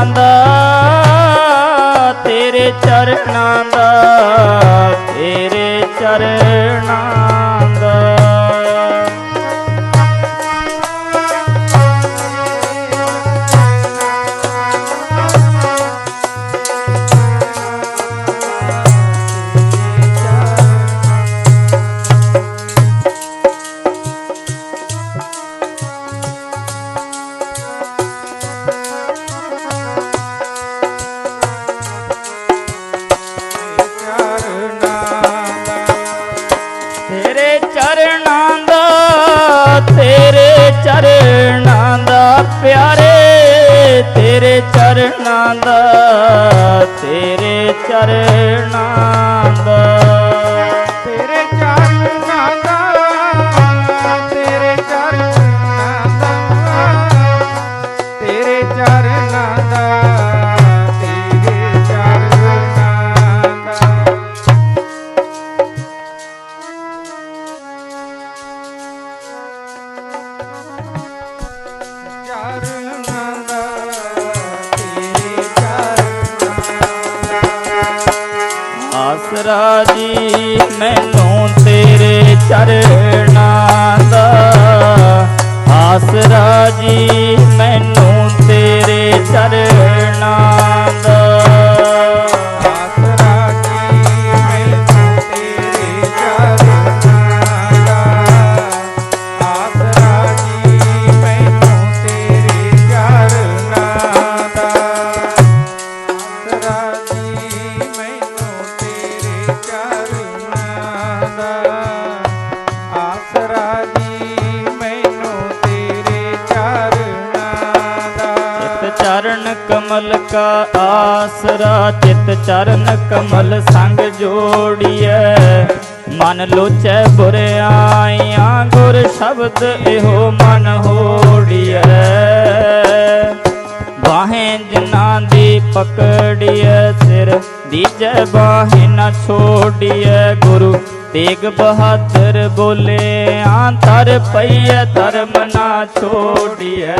ਚਰਨਾਂ ਦਾ ਤੇਰੇ ਚਰਨਾਂ ਦਾ ਤੇਰੇ ਚਰਨਾਂ ਚਰਨਾਂ ਦਾ ਤੇਰੇ ਚਰਨਾਂ ਆਸਰਾ ਜੀ ਮੈਨੂੰ ਤੇਰੇ ਚਰਨਾਂ ਦਾ ਆਸਰਾ ਜੀ ਕਾ ਆਸਰਾ ਚਿਤ ਚਰਨ ਕਮਲ ਸੰਗ ਜੋੜੀਐ। ਮਨ ਲੋਚੈ ਬੁਰਿਆਈਆਂ ਗੁਰ ਸ਼ਬਦ ਇਹੋ ਮਨ ਹੋੜੀਐ। ਬਾਹੇ ਜਿਨ੍ਹਾਂ ਦੀ ਪਕੜੀਐ, ਸਿਰ ਦੀਜੈ ਬਾਹੇ ਨਾ ਛੋੜੀਐ। ਗੁਰੂ ਤੇਗ ਬਹਾਦਰ ਬੋਲੇ ਆਂ ਤਰ ਪਈਐ, ਧਰਮ ਨਾ ਛੋੜੀਐ।